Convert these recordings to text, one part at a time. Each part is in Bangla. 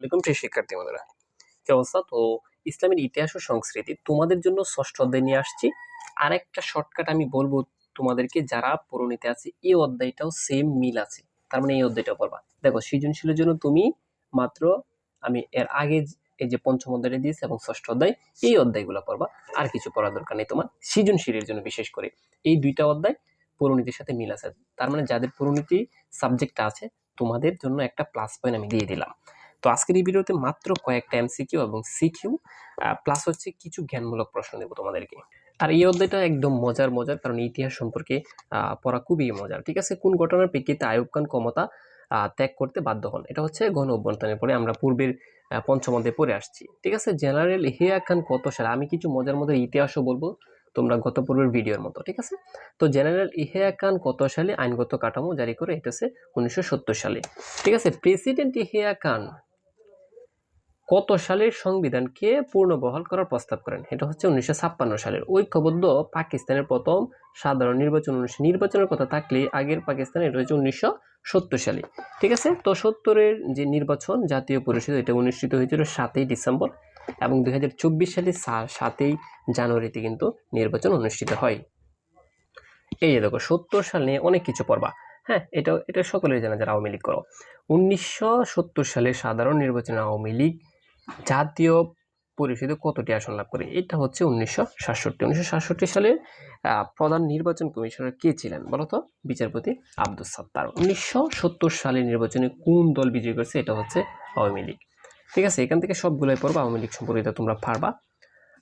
এরকম প্রিয় শিক্ষার্থী বন্ধুরা কি অবস্থা? তো ইসলামের ইতিহাস ও সংস্কৃতি তোমাদের জন্য ষষ্ঠ অধ্যায় নিয়ে আসছি। আর একটা শর্টকাট আমি বলব তোমাদেরকে, যারা পরিণীতে আছে, এই অধ্যায়টাও সেম মিল আছে। তার মানে এই অধ্যায়টাও পড়বা। দেখো, সৃজনশীলের জন্য তুমি মাত্র, আমি এর আগে এই যে পঞ্চম অধ্যায়টা দিয়েছি এবং ষষ্ঠ অধ্যায়, এই অধ্যায়গুলো পড়বা। আর কিছু পড়ার দরকার নেই তোমার। সৃজনশীলের জন্য বিশেষ করে। এই দুইটা অধ্যায় পরিণীতির সাথে মিল আছে। তার মানে যাদের পরিণীতি সাবজেক্টটা আছে, তোমাদের জন্য একটা প্লাস পয়েন্ট আমি দিয়ে দিলাম। তো আজকের এই ভিডিওতে মাত্র কয়েকটা এমসিকিউ এবং সিকিউ প্লাস হচ্ছে কিছু জ্ঞানমূলক প্রশ্ন দেবো তোমাদেরকে। আর এই অধ্যায়টা একদম মজার মজার, কারণ ইতিহাস সম্পর্কে পড়া খুবই মজার, ঠিক আছে? কোন ঘটনার প্রেক্ষিতে আয়ুব খান ক্ষমতা ত্যাগ করতে বাধ্য হন? এটা হচ্ছে গণ অভ্যন্তরের পরে আমরা পূর্বের পঞ্চম অধ্যায়ে পড়ে আসছি, ঠিক আছে? জেনারেল হিয়া খান কত সালে? আমি কিছু মজার মজার ইতিহাসও বলব, তোমরা গত পূর্বের ভিডিওর মতো, ঠিক আছে? তো জেনারেল ইহিয়া খান কত সালে আইনগত কাঠামো জারি করে? এটা হচ্ছে উনিশশো সত্তর সালে, ঠিক আছে? প্রেসিডেন্ট ইহিয়া খান কত সালের সংবিধানকে পূর্ণবহাল করার প্রস্তাব করেন? এটা হচ্ছে উনিশশো ছাপ্পান্ন সালের। ঐক্যবদ্ধ পাকিস্তানের প্রথম সাধারণ নির্বাচন উনিশশো নির্বাচনের কথা থাকলে আগের পাকিস্তানে এটা হচ্ছে উনিশশো সত্তর সালে। ঠিক আছে? তো সত্তরের যে নির্বাচন, জাতীয় পরিষদ, এটা অনুষ্ঠিত হয়েছিল সাতই ডিসেম্বর এবং দুই হাজার চব্বিশ সালে সাতই জানুয়ারিতে কিন্তু নির্বাচন অনুষ্ঠিত হয়। এই যে দেখো, সত্তর সাল নিয়ে অনেক কিছু পড়বা। হ্যাঁ এটা এটা সকলেই জানা, যারা আওয়ামী লীগ করো। উনিশশো সত্তর সালে সাধারণ নির্বাচনে আওয়ামী লীগ জাতীয় পরিষদে কতটি আসন লাভ করে? এটা হচ্ছে উনিশশো সাতষট্টি। উনিশশো সাতষট্টি সালে প্রধান নির্বাচন কমিশনার কে ছিলেন বলতো বিচারপতি আব্দুল সাত্তার। উনিশশো সত্তর সালে নির্বাচনে কোন দল বিজয়ী করছে? এটা হচ্ছে আওয়ামী লীগ। ঠিক আছে, এখান থেকে সবগুলোই পড়বা, আওয়ামী লীগ সম্পর্কিত তোমরা পারবা।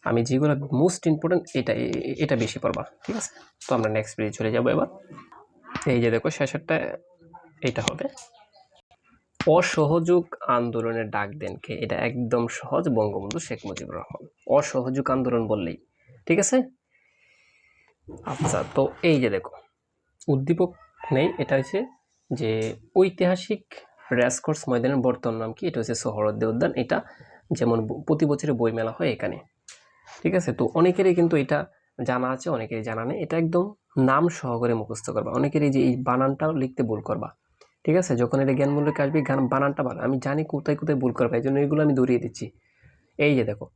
আমি যেগুলো মোস্ট ইম্পর্টেন্ট এটা এটা বেশি পড়বা। ঠিক আছে? তো আমরা নেক্সট পেজে চলে যাব এবার। এই যে দেখো, শেষেরটা, এটা হবে। অসহযোগ আন্দোলনের ডাক দেন কে? এটা একদম সহজ বঙ্গবন্ধু শেখ মুজিবুর রহমান। অসহযোগ আন্দোলন বললেই, ঠিক আছে? আচ্ছা তো এই যে দেখো, উদ্দীপক নেই, এটা হচ্ছে যে ঐতিহাসিক রেসকোর্স ময়দানের বর্তমান নাম কি? এটা হচ্ছে সোহরদ্দি উদ্যান এটা যেমন প্রতি বছরে বইমেলা হয় এখানে। ঠিক আছে? তো অনেকেরই কিন্তু এটা জানা আছে, অনেকেরই জানা নেই। এটা একদম নাম সহকারে মুখস্থ করবা। অনেকেরই যে এই বানানটাও লিখতে ভুল করবা। ঠিক আছে? যখন এটা জ্ঞানমূলক আসবে, গান বানানটা ভালো আমি জানি কোথায় কোথায় ভুল করবে, এই জন্য এগুলো আমি দৌড়িয়ে দিচ্ছি। এই যে দেখো,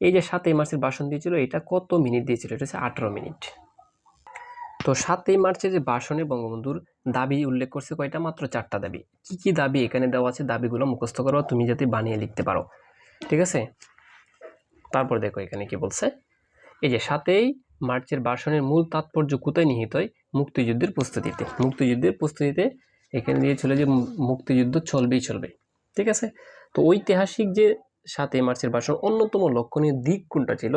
এই যে সাতই মার্চের ভাষণ দিয়েছিল, এটা কত মিনিট দিয়েছিল? এটা হচ্ছে আঠারো মিনিট। তো সাতই মার্চের যে ভাষণে বঙ্গবন্ধুর দাবি উল্লেখ করছে কয়টা? মাত্র চারটা দাবি। কি কি দাবি এখানে দেওয়া আছে? দাবিগুলো মুখস্থ করো তুমি যাতে বানিয়ে লিখতে পারো। ঠিক আছে? তারপর দেখো এখানে কি বলছে। এই যে সাতই মার্চের ভাষণের মূল তাৎপর্য কোথায় নিহিত হয়? মুক্তিযুদ্ধের প্রস্তুতিতে। মুক্তিযুদ্ধের প্রস্তুতিতে এখানে দিয়েছিল যে মুক্তিযুদ্ধ চলবেই চলবে, ঠিক আছে? তো ঐতিহাসিক যে সাতই মার্চের ভাষণ, অন্যতম লক্ষণীয় দিক কোনটা ছিল?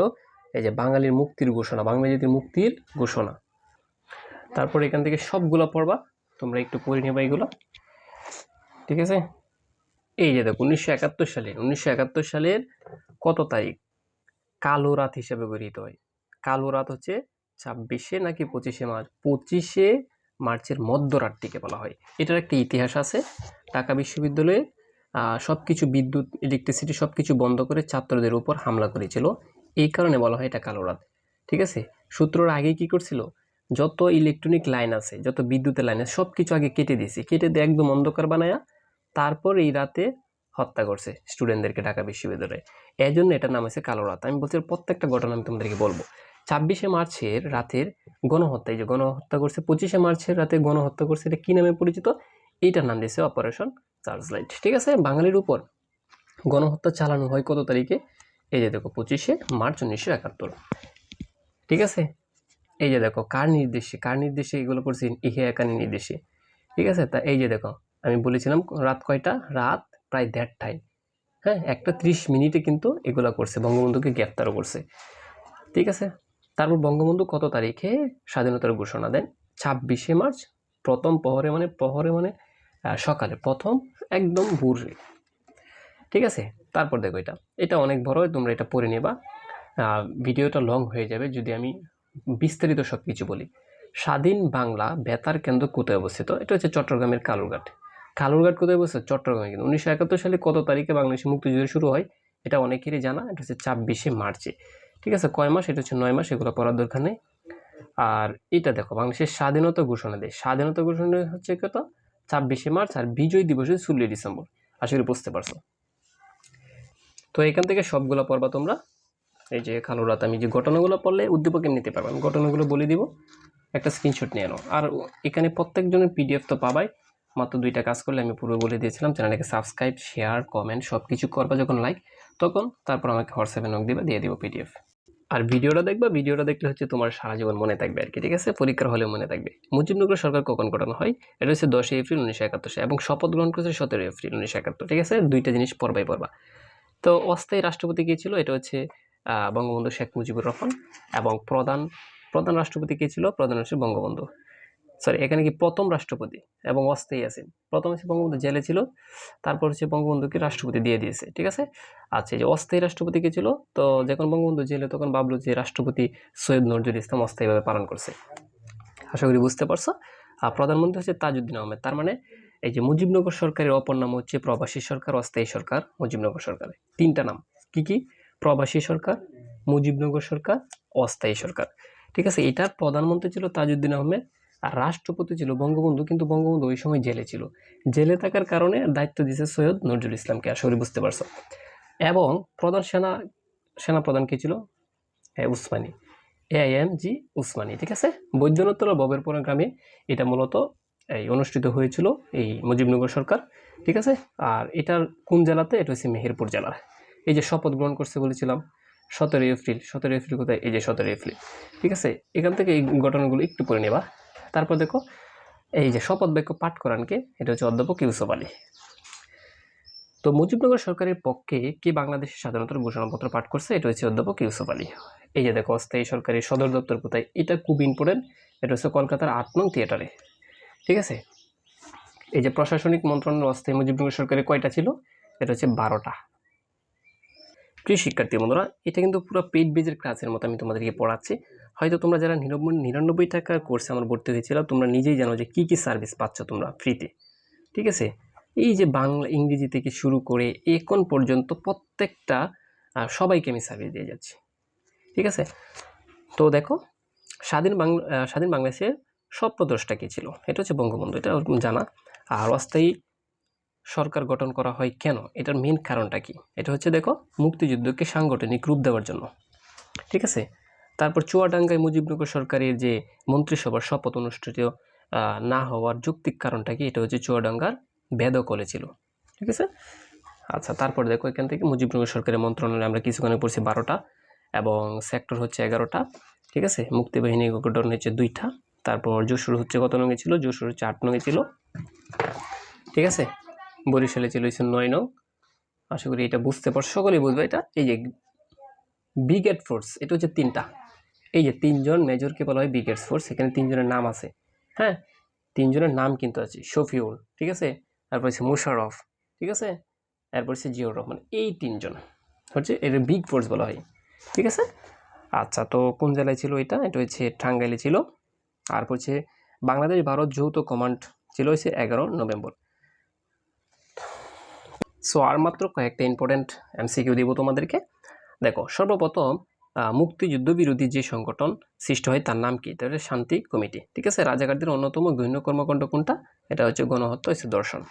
এই যে বাঙালির মুক্তির ঘোষণা, বাংলা জাতির মুক্তির ঘোষণা। তারপর এখান থেকে সবগুলো পড়বা, তোমরা একটু পড়ে নেবা এগুলো, ঠিক আছে? এই যে দেখো, উনিশশো একাত্তর সালের উনিশশো একাত্তর সালের কত তারিখ? কালো রাত হিসেবে গঠিত হয়। কালো রাত হচ্ছে ছাব্বিশে নাকি পঁচিশে মার্চ? পঁচিশে মার্চের মধ্যরাতটিকে বলা হয়। এটার একটা ইতিহাস আছে। ঢাকা বিশ্ববিদ্যালয়ে সব কিছু বিদ্যুৎ ইলেকট্রিসিটি সব কিছু বন্ধ করে ছাত্রদের উপর হামলা করেছিল। এই কারণে বলা হয় এটা কালো রাত। ঠিক আছে? সূত্রর আগে কি করছিল? যত ইলেকট্রনিক লাইন আছে, যত বিদ্যুতের লাইন আছে সব কিছু আগে কেটে দিয়েছে। কেটে দিয়ে একদম অন্ধকার বানায়া তারপর এই রাতে হত্যা করছে স্টুডেন্টদেরকে ঢাকা বিশ্ববিদ্যালয়ে। এই জন্য এটার নাম হচ্ছে কালো রাত। আমি বলছি প্রত্যেকটা ঘটনা আমি তোমাদেরকে বলব। ছাব্বিশে মার্চের রাতের গণহত্যা, এই যে গণহত্যা করছে, পঁচিশে মার্চের রাতে গণহত্যা করছে, এটা কী নামে পরিচিত? এইটার নাম দিয়েছে অপারেশন চার্জ লাইট ঠিক আছে? বাঙালির উপর গণহত্যা চালানো হয় কত তারিখে? এই যে দেখো, পঁচিশে মার্চ উনিশশো একাত্তর। ঠিক আছে? এই যে দেখো, কার নির্দেশে কার নির্দেশে এগুলো করছে? ইহে একানি নির্দেশে। ঠিক আছে? তা এই যে দেখো, আমি বলেছিলাম রাত কয়টা? রাত প্রায় দেড়টায়। হ্যাঁ? একটা ত্রিশ মিনিটে কিন্তু এগুলো করছে, বঙ্গবন্ধুকে গ্রেপ্তারও করছে। ঠিক আছে? তারপর বঙ্গবন্ধু কত তারিখে স্বাধীনতার ঘোষণা দেন? ছাব্বিশে মার্চ, প্রথম প্রহরে মানে প্রহরে মানে সকালে, প্রথম একদম ভোরে। ঠিক আছে? তারপর দেখো এটা। এটা অনেক বড়, তোমরা এটা পড়ে নেবা। ভিডিওটা লং হয়ে যাবে যদি আমি বিস্তারিত সব কিছু বলি। স্বাধীন বাংলা বেতার কেন্দ্র কোথায় অবস্থিত? এটা হচ্ছে চট্টগ্রামের কালুরঘাট। কালুরঘাট কোথায় অবস্থিত? চট্টগ্রামে কিন্তু। উনিশশো একাত্তর সালে কত তারিখে বাংলাদেশের মুক্তিযুদ্ধ শুরু হয়? এটা অনেকেরই জানা। এটা হচ্ছে ছাব্বিশে মার্চে। ঠিক আছে? কয় মাস? এটা হচ্ছে নয় মাস, এগুলো পড়ার দরকার নেই। আর এটা দেখো, বাংলাদেশের স্বাধীনতা ঘোষণা দেয়। স্বাধীনতা ঘোষণা হচ্ছে কত? ছাব্বিশে মার্চ আর বিজয় দিবস হচ্ছে ষোলোই ডিসেম্বর। আশা করি বুঝতে পারছ। তো এখান থেকে সবগুলো পড়বা তোমরা। এই যে কালো রাত, আমি যে ঘটনাগুলো পড়লে উদ্দীপক নিতে পারবা। আমি ঘটনাগুলো বলে দিব। একটা স্ক্রিনশট নিয়ে নাও। আর এখানে প্রত্যেকজনের পিডিএফ তো পাবাই। মাত্র দুইটা কাজ করলে আমি পুরো বলে দিয়েছিলাম। চ্যানেলটাকে সাবস্ক্রাইব শেয়ার কমেন্ট সব কিছু করবা যখন লাইক তখন তারপর আমাকে হোয়াটসঅ্যাপে নক দিবা, দিয়ে দিব পিডিএফ আর ভিডিওটা দেখবা, ভিডিওটা দেখলে হচ্ছে তোমার সারা জীবন মনে থাকবে আর কি ঠিক আছে? পরীক্ষার হলে মনে থাকবে। মুজিবনগর সরকার কখন গঠন হয়? এটা হচ্ছে দশই এপ্রিল উনিশশো একাত্তর এবং শপথ গ্রহণ করেছে সতেরোই এপ্রিল উনিশশো একাত্তর, ঠিক আছে? দুইটা জিনিস পড়বাই পড়বা। তো অস্থায়ী রাষ্ট্রপতি কে ছিল? এটা হচ্ছে বঙ্গবন্ধু শেখ মুজিবুর রহমান এবং প্রধান প্রধান রাষ্ট্রপতি কে ছিল? প্রধান হচ্ছে বঙ্গবন্ধু। সরি এখানে কি প্রথম রাষ্ট্রপতি এবং অস্থায়ী আছেন? প্রথম হচ্ছে বঙ্গবন্ধু জেলে ছিল, তারপর হচ্ছে বঙ্গবন্ধুকে রাষ্ট্রপতি দিয়ে দিয়েছে, ঠিক আছে? আচ্ছা যে অস্থায়ী রাষ্ট্রপতি কে ছিল, তো যখন বঙ্গবন্ধু জেলে, তখন ভাবলো যে রাষ্ট্রপতি সৈয়দ নজরুল ইসলাম অস্থায়ীভাবে পালন করছে। আশা করি বুঝতে পারছ? আর প্রধানমন্ত্রী হচ্ছে তাজউদ্দিন আহমেদ, তার মানে এই যে মুজিবনগর সরকারের অপর নাম হচ্ছে প্রবাসী সরকার, অস্থায়ী সরকার, মুজিবনগর সরকারের তিনটা নাম, কি কি? প্রবাসী সরকার, মুজিবনগর সরকার, অস্থায়ী সরকার। ঠিক আছে এটার প্রধানমন্ত্রী ছিল তাজউদ্দিন আহমেদ আর রাষ্ট্রপতি ছিল বঙ্গবন্ধু, কিন্তু বঙ্গবন্ধু ওই সময় জেলে ছিল। জেলে থাকার কারণে দায়িত্ব দিয়েছে সৈয়দ নজরুল ইসলামকে করি বুঝতে পারছ। এবং প্রধান সেনা সেনা প্রধান কে ছিল? Osmani. A M G Osmani, ঠিক আছে? বৈদ্যনাথতলা ববেরপুরা গ্রামে এটা মূলত এই অনুষ্ঠিত হয়েছিল এই মুজিবনগর সরকার, ঠিক আছে? আর এটার কোন জেলাতে? এটা হচ্ছে মেহেরপুর জেলার এই যে শপথ গ্রহণ করছে বলেছিলাম, সতেরোই এপ্রিল। সতেরোই এপ্রিল কোথায়? এই যে সতেরোই এপ্রিল, ঠিক আছে? এখান থেকে এই ঘটনাগুলো একটু পড়ে নেবা। তারপর দেখো, এই যে শপথ বাক্য পাঠ করানকে, এটা হচ্ছে অধ্যাপক ইউসুফ আলী। তো মুজিবনগর সরকারের পক্ষে কি বাংলাদেশের স্বাধীনতার ঘোষণাপত্র পাঠ করছে, এটা হচ্ছে অধ্যাপক ইউসুফ আলী। এই যে দেখো অস্থায়ী সরকারি সদর দপ্তর কোথায়, এটা খুব ইম্পর্টেন্ট এটা হচ্ছে কলকাতার আট নং থিয়েটারে ঠিক আছে? এই যে প্রশাসনিক মন্ত্রণালয় অস্থায়ী মুজিবনগর সরকারের কয়টা ছিল, এটা হচ্ছে বারোটা। প্রিয় শিক্ষার্থী বন্ধুরা, এটা কিন্তু পুরো পেইড বেজের ক্লাসের মতো আমি তোমাদেরকে পড়াচ্ছি। হয়তো তোমরা যারা নিরানব্বই নিরানব্বই টাকার কোর্সে আমার ভর্তি হয়েছিল, তোমরা নিজেই জানো যে কী কী সার্ভিস পাচ্ছ তোমরা ফ্রিতে ঠিক আছে? এই যে বাংলা, ইংরেজি থেকে শুরু করে এখন পর্যন্ত প্রত্যেকটা সবাইকে আমি সার্ভিস দিয়ে যাচ্ছি। ঠিক আছে? তো দেখো, স্বাধীন বাংলা স্বাধীন বাংলাদেশের স্বপ্নদ্রষ্টা কী ছিল? এটা হচ্ছে বঙ্গবন্ধু, এটা জানা। আর অস্থায়ী সরকার গঠন করা হয় কেন? এটার মেন কারণটা কি? এটা হচ্ছে দেখো, মুক্তিযুদ্ধকে সাংগঠনিক রূপ দেওয়ার জন্য। ঠিক আছে? তারপর চুয়াডাঙ্গায় মুজিবনগর সরকারের যে মন্ত্রিসভার শপথ অনুষ্ঠিত না হওয়ার যৌক্তিক কারণটা কি? এটা হচ্ছে চুয়াডাঙ্গার বেদকলে ছিল। ঠিক আছে? আচ্ছা তারপর দেখো এখান থেকে মুজিবনগর সরকারের মন্ত্রণালয়ে আমরা কিছুক্ষণে পড়ছি বারোটা এবং সেক্টর হচ্ছে এগারোটা। ঠিক আছে? মুক্তিবাহিনী গঠন হচ্ছে দুইটা। তারপর যশোর হচ্ছে কত নঙে ছিল? যশোর হচ্ছে আট নঙে ছিল। ঠিক আছে? বরিশালে ছিল হচ্ছে নয় নং। আশা করি এটা বুঝতে পার সকলেই বুঝবে এটা। এই যে ব্রিগেড ফোর্স, এটা হচ্ছে তিনটা। এই যে তিনজন মেজরকে বলা হয় ব্রিগেড ফোর্স, এখানে তিনজনের নাম আছে। হ্যাঁ? তিনজনের নাম কিন্তু আছে, শফিউল, ঠিক আছে? তারপর হচ্ছে মুশারফ ঠিক আছে? তারপর হচ্ছে জিয়র রহমান, এই তিনজন হচ্ছে এর বিগ ফোর্স বলা হয়, ঠিক আছে? আচ্ছা তো কোন জেলায় ছিল এটা? এটা হচ্ছে টাঙ্গাইলে ছিল। আর হচ্ছে বাংলাদেশ ভারত যৌথ কমান্ড ছিল হচ্ছে এগারো নভেম্বর। সো আর মাত্র কয়েকটা ইম্পর্টেন্ট এমসিকিউ দিব তোমাদেরকে। দেখো, সর্বপ্রথম মুক্তিযুদ্ধ বিরোধী যে সংগঠন সৃষ্টি হয় তার নাম কি? হচ্ছে শান্তি কমিটি। ঠিক আছে? রাজাকারদের অন্যতম গৌণ কর্মকাণ্ড কোনটা? এটা হচ্ছে গণহত্যা হচ্ছে দর্শন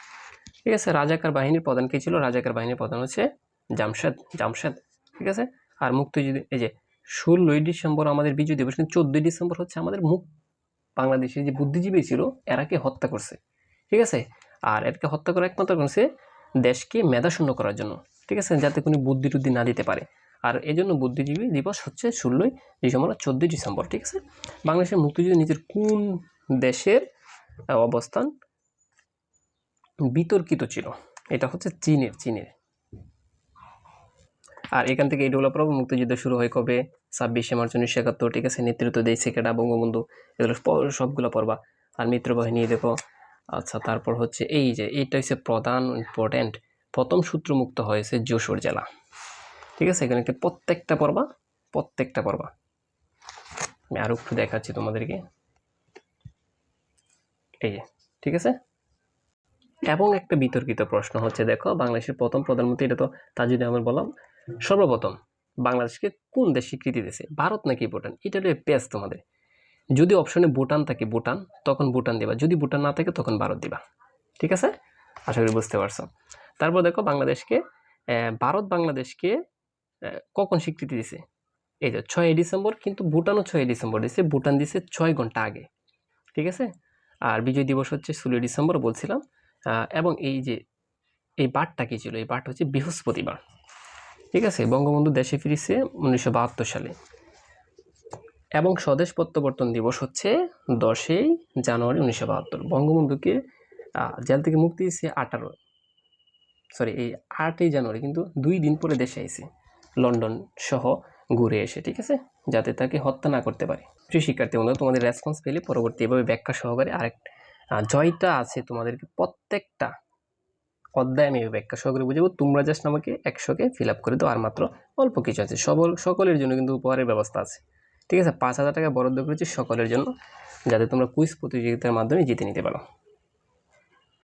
ঠিক আছে? রাজাকার বাহিনীর প্রধান কী ছিল? রাজাকার বাহিনীর প্রধান হচ্ছে জামশেদ জামশেদ। ঠিক আছে? আর মুক্তিযুদ্ধ, এই যে ষোলোই ডিসেম্বর আমাদের বিজয় দিবস, কিন্তু চোদ্দোই ডিসেম্বর হচ্ছে আমাদের মুখ বাংলাদেশের যে বুদ্ধিজীবী ছিল, এরাকে হত্যা করছে। ঠিক আছে? আর এটাকে হত্যা করা একমাত্র করছে দেশকে মেধাশূন্য করার জন্য। ঠিক আছে? যাতে কোনো বুদ্ধি টুদ্ধি না দিতে পারে। আর এই জন্য বুদ্ধিজীবী দিবস হচ্ছে ষোলোই ডিসেম্বর চোদ্দোই ডিসেম্বর, ঠিক আছে? বাংলাদেশের মুক্তিযুদ্ধ নিজের কোন দেশের অবস্থান বিতর্কিত ছিল? এটা হচ্ছে চীনের চীনের। আর এখান থেকে এই ডেভেলপার মুক্তিযুদ্ধ শুরু হয় কবে? ছাব্বিশে মার্চ উনিশশো একাত্তর, ঠিক আছে? নেতৃত্ব দেয় সেকেন্ডা বঙ্গবন্ধু, এগুলো সবগুলো পড়বা। আর মিত্রবাহিনী দেখো আচ্ছা তারপর হচ্ছে এই যে, এইটা হচ্ছে প্রধান ইম্পর্ট্যান্ট প্রথম সূত্রমুক্ত হয়েছে যশোর জেলা। ঠিক আছে? এখানে কি প্রত্যেকটা পড়বা প্রত্যেকটা পড়বা আমি আরও একটু দেখাচ্ছি তোমাদেরকে। এই যে, ঠিক আছে? এবং একটা বিতর্কিত প্রশ্ন হচ্ছে, দেখো, বাংলাদেশের প্রথম প্রধানমন্ত্রী এটা তো তাজুদ্দিন আহমেদ বললাম। সর্বপ্রথম, বাংলাদেশকে কোন দেশ স্বীকৃতি দিয়েছে? ভারত নাকি ভুটান? এটা পেজ তোমাদের। যদি অপশনে ভুটান থাকে, ভুটান, তখন ভুটান দিবা। যদি ভুটান না থাকে, তখন ভারত দিবা। ঠিক আছে? আশা করি বুঝতে পারছ। তারপর দেখো, বাংলাদেশকে ভারত বাংলাদেশকে কখন স্বীকৃতি দিছে? এই যে ছয় ডিসেম্বর, কিন্তু ভুটানও ছয় ডিসেম্বর দিছে। ভুটান দিছে ছয় ঘণ্টা আগে, ঠিক আছে? আর বিজয় দিবস হচ্ছে ষোলোই ডিসেম্বর বলছিলাম এবং এই যে, এই বারটা কী ছিল? এই বারটা হচ্ছে বৃহস্পতিবার, ঠিক আছে? বঙ্গবন্ধু দেশে ফিরেছে উনিশশো বাহাত্তর সালে। এবং স্বদেশ প্রত্যাবর্তন দিবস হচ্ছে দশই জানুয়ারি উনিশশো বাহাত্তর। বঙ্গবন্ধুকে জেল থেকে মুক্তি দিয়েছে আঠারো সরি এই আটই জানুয়ারি, কিন্তু দুই দিন পরে দেশে আইছে। লন্ডন সহ ঘুরে এসে, ঠিক আছে? যাতে তাকে হত্যা না করতে পারে। প্রিয় শিক্ষার্থী বন্ধু তোমাদের রেসপন্স পেলে পরবর্তী এভাবে ব্যাখ্যা সহকারে আরেক জয়টা আছে তোমাদেরকে প্রত্যেকটা অধ্যায় আমি ব্যাখ্যা সহকারে বুঝাবো। তোমরা জাস্ট আমাকে একশোকে ফিল আপ করে দাও, আর মাত্র অল্প কিছু আছে। সবল, সকলের জন্য কিন্তু উপহারের ব্যবস্থা আছে। ঠিক আছে? পাঁচ হাজার টাকা বরাদ্দ করেছি সকলের জন্য, যাতে তোমরা কুইজ প্রতিযোগিতার মাধ্যমে জিতে নিতে পারো।